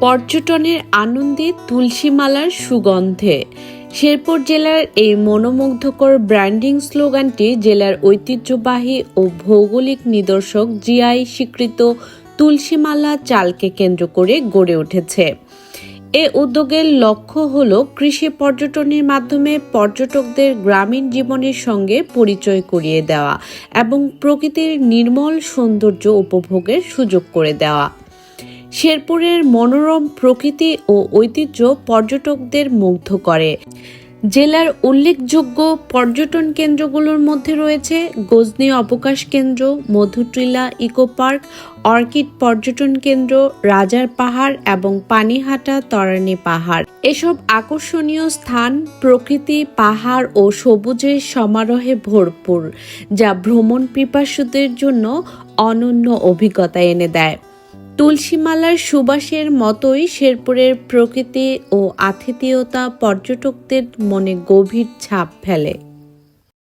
পর্যটনের আনন্দে তুলসীমালার সুগন্ধে। শেরপুর জেলার এই মনোমুগ্ধকর ব্র্যান্ডিং স্লোগানটি জেলার ঐতিহ্যবাহী ও ভৌগোলিক নিদর্শক জিআই স্বীকৃত তুলসীমালা চালকে কেন্দ্র করে গড়ে উঠেছে। এ উদ্যোগের লক্ষ্য হল কৃষি পর্যটনের মাধ্যমে পর্যটকদের গ্রামীণ জীবনের সঙ্গে পরিচয় করিয়ে দেওয়া এবং প্রকৃতির নির্মল সৌন্দর্য উপভোগের সুযোগ করে দেওয়া। শেরপুরের মনোরম প্রকৃতি ও ঐতিহ্য পর্যটকদের মুগ্ধ করে। জেলার উল্লেখযোগ্য পর্যটন কেন্দ্রগুলোর মধ্যে রয়েছে গজনি অবকাশ কেন্দ্র মধুটিলা ইকো পার্ক, অর্কিড পর্যটন কেন্দ্র, রাজার পাহাড় এবং পানিহাটা তরানি পাহাড়। এসব আকর্ষণীয় স্থান প্রকৃতি, পাহাড় ও সবুজের সমারোহে ভরপুর, যা ভ্রমণ পিপাসুদের জন্য অনন্য অভিজ্ঞতা এনে দেয়। তুলসীমালার সুবাসের মতোই শেরপুরের প্রকৃতি ও আতিথেয়তা পর্যটকদের মনে গভীর ছাপ ফেলে।